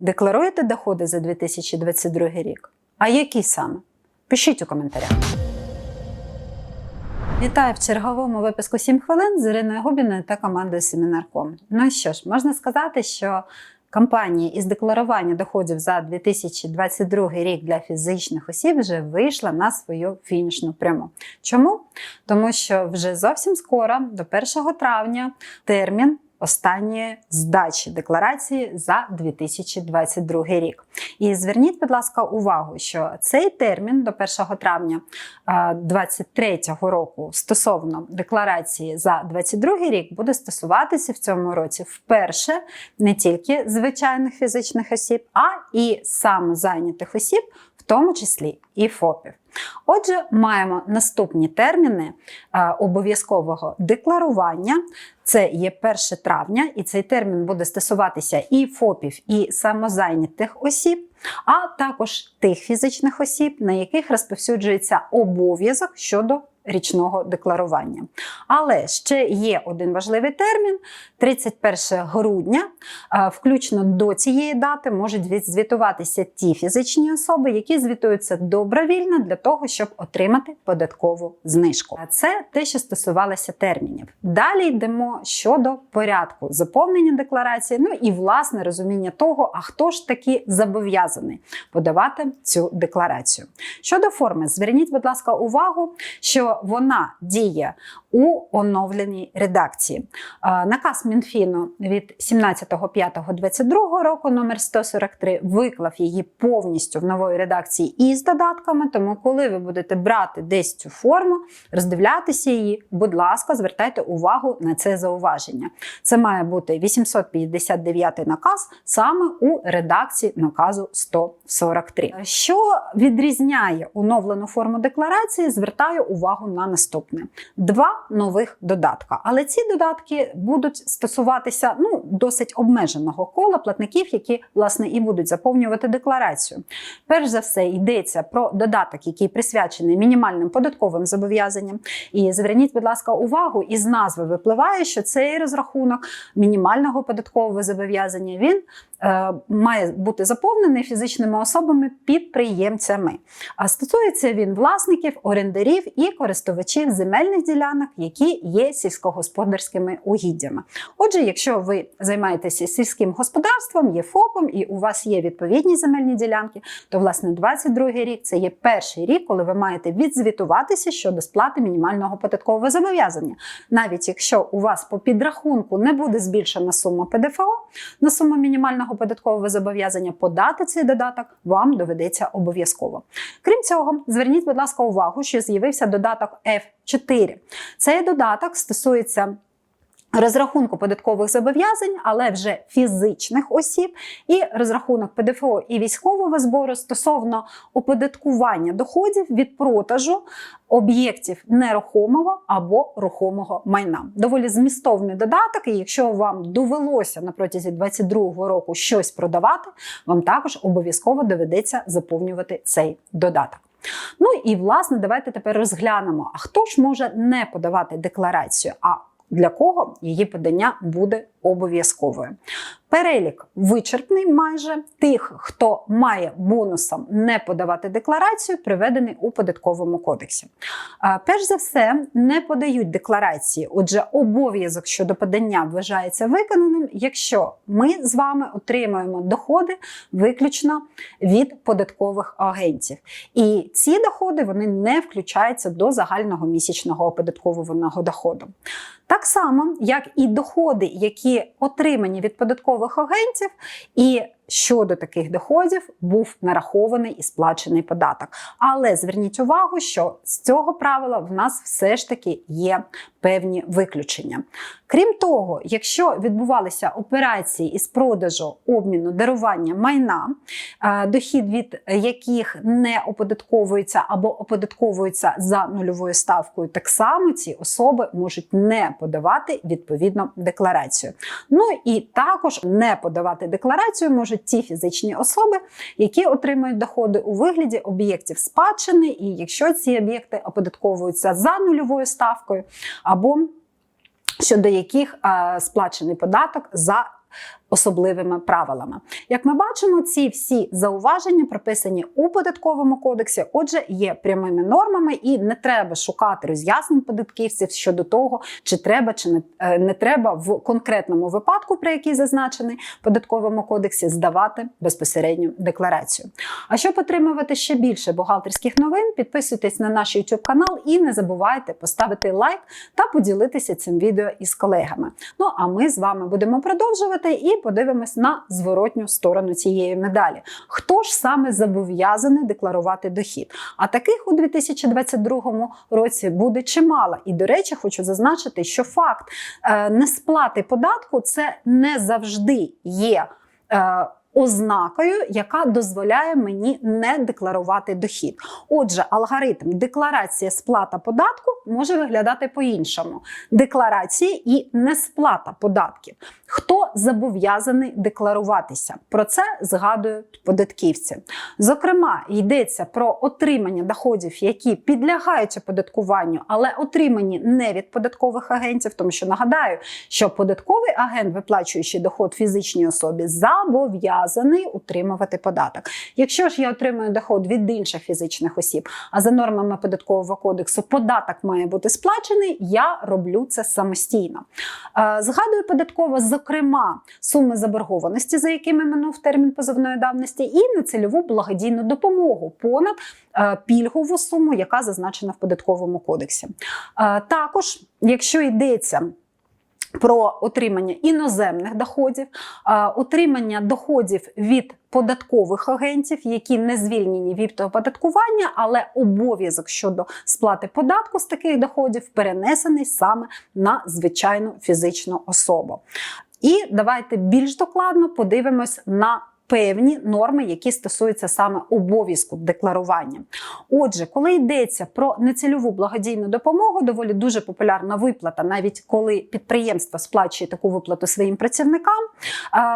Декларуєте доходи за 2022 рік? А які саме? Пишіть у коментарях. Вітаю в черговому випуску 7 хвилин з Іриною Губіною та командою Семінарком. Ну що ж, можна сказати, що кампанія із декларування доходів за 2022 рік для фізичних осіб вже вийшла на свою фінішну пряму. Чому? Тому що вже зовсім скоро, до 1 травня, термін. Останньої здачі декларації за 2022 рік. І зверніть, будь ласка, увагу, що цей термін до 1 травня 2023 року стосовно декларації за 2022 рік буде стосуватися в цьому році вперше не тільки звичайних фізичних осіб, а і самозайнятих осіб, тому числі і ФОПів. Отже, маємо наступні терміни е, обов'язкового декларування. Це є 1 травня, і цей термін буде стосуватися і ФОПів, і самозайнятих осіб, а також тих фізичних осіб, на яких розповсюджується обов'язок щодо річного декларування. Але ще є один важливий термін: 31 грудня. Е, Включно до цієї дати можуть відзвітуватися ті фізичні особи, які звітуються добровільно для того, щоб отримати податкову знижку. А Це те, що стосувалося термінів. Далі йдемо щодо порядку заповнення декларації, ну і власне розуміння того, а хто ж таки зобов'язаний подавати цю декларацію. Щодо форми, зверніть, будь ласка, увагу, що вона діє у оновленій редакції. Наказ Мінфіну від 17.05.22 року номер 143 виклав її повністю в нової редакції із додатками. Тому, коли ви будете брати десь цю форму, роздивлятися її, будь ласка, звертайте увагу на це зауваження. Це має бути 859 наказ саме у редакції наказу 143. Що відрізняє оновлену форму декларації, звертаю увагу на наступне: два нових додатка. Але ці додатки будуть стосуватися ну, досить обмеженого кола платників, які власне і будуть заповнювати декларацію. Перш за все, йдеться про додаток, який присвячений мінімальним податковим зобов'язанням. І зверніть, будь ласка, увагу, із назви випливає, що цей розрахунок мінімального податкового зобов'язання він має бути заповнений фізичними особами-підприємцями. А стосується він власників, орендарів і користувачів земельних ділянок, які є сільськогосподарськими угіддями. Отже, якщо ви займаєтеся сільським господарством, є ФОПом і у вас є відповідні земельні ділянки, то власне 22 рік це є перший рік, коли ви маєте відзвітуватися щодо сплати мінімального податкового зобов'язання. Навіть якщо у вас по підрахунку не буде збільшена сума ПДФО на суму мінімального податкового зобов'язання, подати цей додаток вам доведеться обов'язково. Крім цього, зверніть, будь ласка, увагу, що з'явився додаток F4. Цей додаток стосується Розрахунку податкових зобов'язань, але вже фізичних осіб, і розрахунок ПДФО і військового збору стосовно оподаткування доходів від продажу об'єктів нерухомого або рухомого майна. Доволі змістовний додаток, і якщо вам довелося на протязі 2022 року щось продавати, вам також обов'язково доведеться заповнювати цей додаток. Ну і власне, давайте тепер розглянемо, а хто ж може не подавати декларацію? а для кого її подання буде обов'язковою. Перелік вичерпний майже тих, хто має бонусом не подавати декларацію, приведений у податковому кодексі. Перш за все, не подають декларації, отже, обов'язок щодо подання вважається виконаним, якщо ми з вами отримуємо доходи виключно від податкових агентів. І ці доходи вони не включаються до загального місячного оподаткованого доходу. Так само, як і доходи, які отримані від податкових агентів, і щодо таких доходів був нарахований і сплачений податок. Але зверніть увагу, що з цього правила в нас все ж таки є певні виключення. Крім того, якщо відбувалися операції із продажу обміну дарування майна, е, дохід від яких не оподатковується або оподатковується за нульовою ставкою, так само ці особи можуть не подавати відповідну декларацію. Ну і також не подавати декларацію ті фізичні особи, які отримують доходи у вигляді об'єктів спадщини, і якщо ці об'єкти оподатковуються за нульовою ставкою, або щодо яких сплачений податок за особливими правилами. Як ми бачимо, ці всі зауваження прописані у податковому кодексі, отже, є прямими нормами, і не треба шукати роз'яснень податківців щодо того, чи треба чи не, е, не треба в конкретному випадку, про який зазначений в податковому кодексі, здавати безпосередню декларацію. А щоб отримувати ще більше бухгалтерських новин, підписуйтесь на наш YouTube канал і не забувайте поставити лайк та поділитися цим відео із колегами. Ну а ми з вами будемо продовжувати і подивимось на зворотню сторону цієї медалі. Хто ж саме зобов'язаний декларувати дохід? А таких у 2022 році буде чимало. І, до речі, хочу зазначити, що факт е, несплати податку це не завжди є. Ознакою, яка дозволяє мені не декларувати дохід. Отже, алгоритм декларація сплата податку може виглядати по-іншому: декларації і несплата податків. Хто зобов'язаний декларуватися? Про це згадують податківці. Зокрема, йдеться про отримання доходів, які підлягають оподаткуванню, але отримані не від податкових агентів, тому що нагадаю, що податковий агент, виплачуючи доход фізичній особі, зобов'язаний утримувати податок. Якщо ж я отримую доход від інших фізичних осіб, а за нормами податкового кодексу податок має бути сплачений, я роблю це самостійно. Е, Згадую податково, зокрема, суми заборгованості, за якими минув термін позовної давності, і нецільову благодійну допомогу понад е, пільгову суму, яка зазначена в податковому кодексі. Е, Також, якщо йдеться про отримання іноземних доходів, отримання доходів від податкових агентів, які не звільнені від оподаткування, але обов'язок щодо сплати податку з таких доходів перенесений саме на звичайну фізичну особу. І давайте більш докладно подивимось на певні норми, які стосуються саме обов'язку декларування. Отже, коли йдеться про нецільову благодійну допомогу, доволі дуже популярна виплата, навіть коли підприємство сплачує таку виплату своїм працівникам,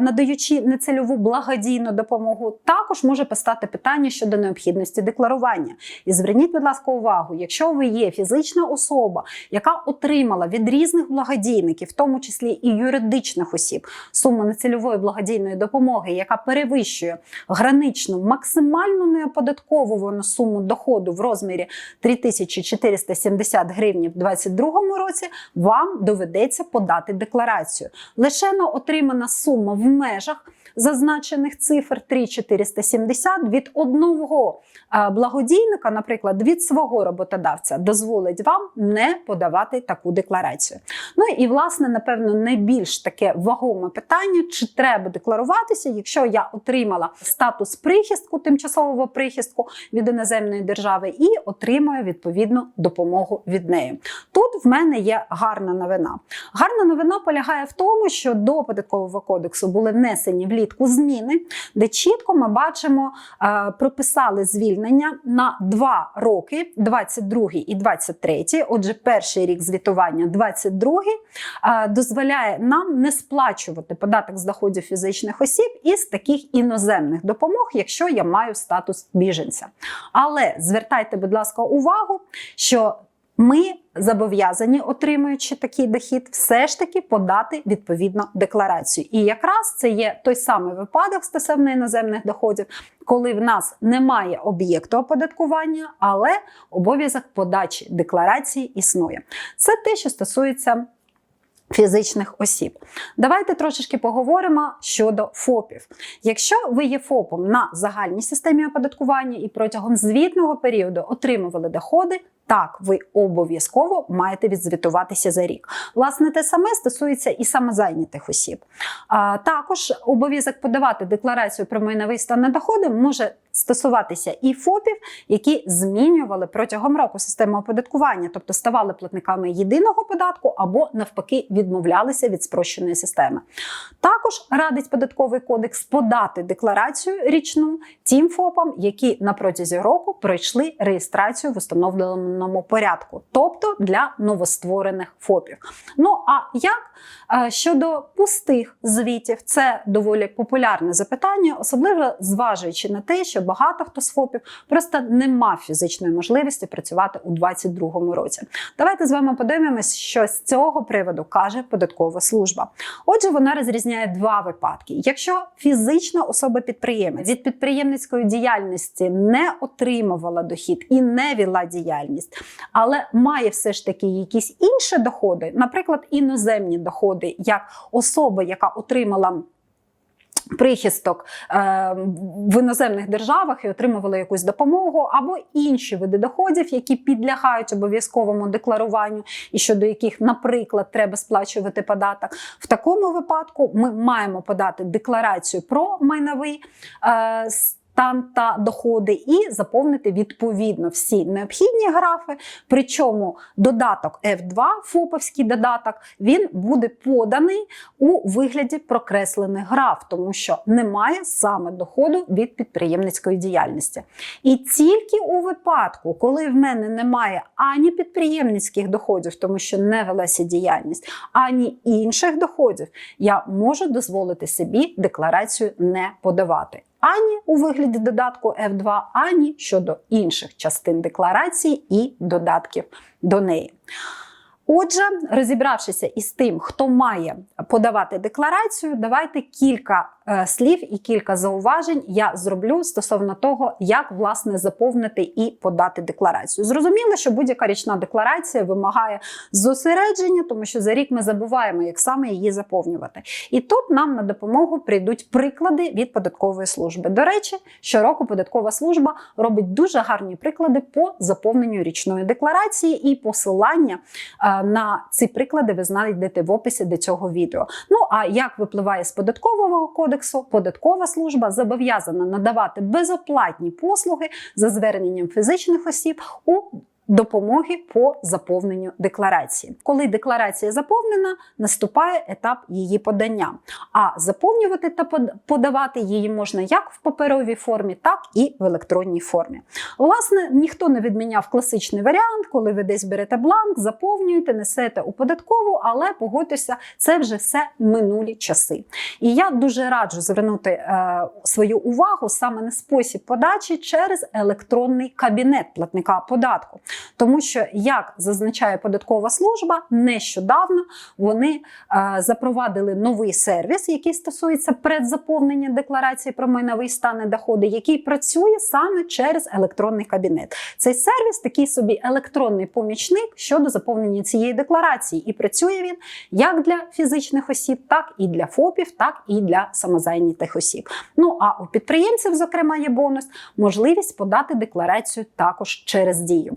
надаючи нецільову благодійну допомогу, також може постати питання щодо необхідності декларування. І зверніть, будь ласка, увагу, якщо ви є фізична особа, яка отримала від різних благодійників, в тому числі і юридичних осіб, суму нецільової благодійної допомоги, яка перевищує граничну максимальну неоподатковувану суму доходу в розмірі 3470 гривень в 2022 році, вам доведеться подати декларацію. Лише на отримана сума в межах зазначених цифр 3470 від одного е, благодійника, наприклад, від свого роботодавця, дозволить вам не подавати таку декларацію. Ну і власне, напевно, найбільш таке вагоме питання: чи треба декларуватися, якщо я отримала статус прихистку, тимчасового прихистку від іноземної держави, і отримую відповідну допомогу від неї. Тут в мене є гарна новина. Гарна новина полягає в тому, що до податкового кодексу були внесені влітку зміни, де чітко ми бачимо, е, прописали звільнення на два роки, 22 і 23. Отже, перший рік звітування, 22 е, дозволяє нам не сплачувати податок з доходів фізичних осіб із таких іноземних допомог, якщо я маю статус біженця. Але звертайте, будь ласка, увагу, що ми зобов'язані, отримуючи такий дохід, все ж таки подати відповідну декларацію. І якраз це є той самий випадок стосовно іноземних доходів, коли в нас немає об'єкту оподаткування, але обов'язок подачі декларації існує. Це те, що стосується. Фізичних осіб. Давайте трошечки поговоримо щодо ФОПів. Якщо ви є ФОПом на загальній системі оподаткування і протягом звітного періоду отримували доходи, так, ви обов'язково маєте відзвітуватися за рік. Власне, те саме стосується і самозайнятих осіб. А, також обов'язок подавати декларацію про майновий стан на доходи може стосуватися і ФОПів, які змінювали протягом року систему оподаткування, тобто ставали платниками єдиного податку або навпаки відмовлялися від спрощеної системи. Також радить податковий кодекс подати декларацію річну тим ФОПам, які на протязі року пройшли реєстрацію в установленому порядку, тобто для новостворених ФОПів. Ну а як е, щодо пустих звітів, це доволі популярне запитання, особливо зважуючи на те, що багато хто з ФОПів просто не мав фізичної можливості працювати у 2022 році. Давайте з вами подивимось, що з цього приводу каже податкова служба. Отже, вона розрізняє два випадки: якщо фізична особа-підприємець від підприємницької діяльності не отримувала дохід і не вела діяльність, але має все ж таки якісь інші доходи, наприклад, іноземні доходи, як особа, яка отримала. Прихисток е, в іноземних державах і отримували якусь допомогу, або інші види доходів, які підлягають обов'язковому декларуванню, і щодо яких, наприклад, треба сплачувати податок. В такому випадку ми маємо подати декларацію про майновий е, стан та доходи і заповнити відповідно всі необхідні графи. Причому додаток F2, ФОПовський додаток, він буде поданий у вигляді прокреслених граф, тому що немає саме доходу від підприємницької діяльності. І тільки у випадку, коли в мене немає ані підприємницьких доходів, тому що не велася діяльність, ані інших доходів, я можу дозволити собі декларацію не подавати ані у вигляді додатку F2, ані щодо інших частин декларації і додатків до неї. Отже, розібравшися із тим, хто має подавати декларацію, давайте кілька слів і кілька зауважень я зроблю стосовно того, як власне заповнити і подати декларацію. Зрозуміло, що будь-яка річна декларація вимагає зосередження, тому що за рік ми забуваємо, як саме її заповнювати. І тут нам на допомогу прийдуть приклади від податкової служби. До речі, щороку податкова служба робить дуже гарні приклади по заповненню річної декларації і посилання. Е, на ці приклади ви знайдете в описі до цього відео. Ну а як випливає з податкового кодексу, податкова служба зобов'язана надавати безоплатні послуги за зверненням фізичних осіб у Допомоги по заповненню декларації. Коли декларація заповнена, наступає етап її подання. А заповнювати та подавати її можна як в паперовій формі, так і в електронній формі. Власне, ніхто не відміняв класичний варіант, коли ви десь берете бланк, заповнюєте, несете у податкову, але погодьтеся, це вже все минулі часи. І я дуже раджу звернути е, свою увагу саме на спосіб подачі через електронний кабінет платника податку. Тому що, як зазначає податкова служба, нещодавно вони е, запровадили новий сервіс, який стосується предзаповнення декларації про майновий стан і доходи, який працює саме через електронний кабінет. Цей сервіс такий собі електронний помічник щодо заповнення цієї декларації, і працює він як для фізичних осіб, так і для ФОПів, так і для самозайнятих осіб. Ну а у підприємців, зокрема, є бонус, можливість подати декларацію також через дію.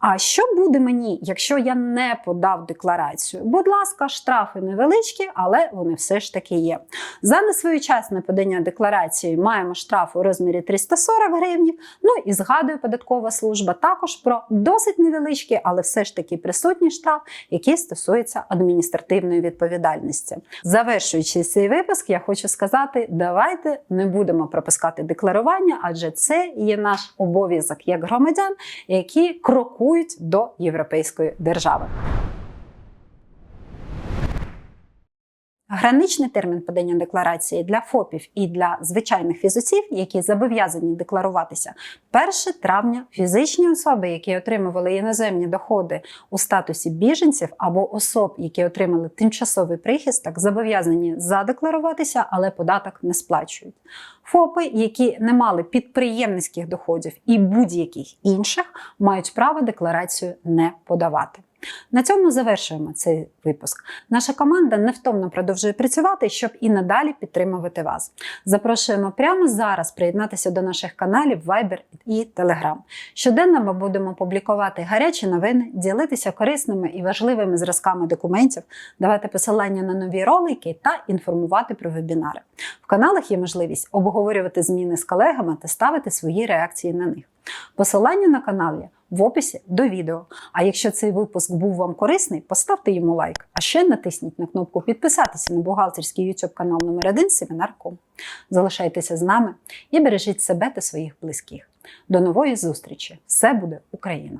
А що буде мені, якщо я не подав декларацію? Будь ласка, штрафи невеличкі, але вони все ж таки є. За несвоєчасне подання декларації маємо штраф у розмірі 340 гривень. Ну і згадує податкова служба також про досить невеличкий, але все ж таки присутній штраф, який стосується адміністративної відповідальності. Завершуючи цей випуск, я хочу сказати: давайте не будемо пропускати декларування, адже це є наш обов'язок як громадян, які крокують до європейської держави. Граничний термін подання декларації для ФОПів і для звичайних фізосіб, які зобов'язані декларуватися 1 травня фізичні особи, які отримували іноземні доходи у статусі біженців або особ, які отримали тимчасовий прихисток, зобов'язані задекларуватися, але податок не сплачують. ФОПи, які не мали підприємницьких доходів і будь-яких інших, мають право декларацію не подавати. На цьому завершуємо цей випуск. Наша команда невтомно продовжує працювати, щоб і надалі підтримувати вас. Запрошуємо прямо зараз приєднатися до наших каналів Viber і Telegram. Щоденно ми будемо публікувати гарячі новини, ділитися корисними і важливими зразками документів, давати посилання на нові ролики та інформувати про вебінари. В каналах є можливість обговорювати зміни з колегами та ставити свої реакції на них. Посилання на канал є в описі до відео. А якщо цей випуск був вам корисний, поставте йому лайк. А ще натисніть на кнопку підписатися на бухгалтерський YouTube канал номер 1 Семінар.ком. Залишайтеся з нами і бережіть себе та своїх близьких. До нової зустрічі! Все буде Україна!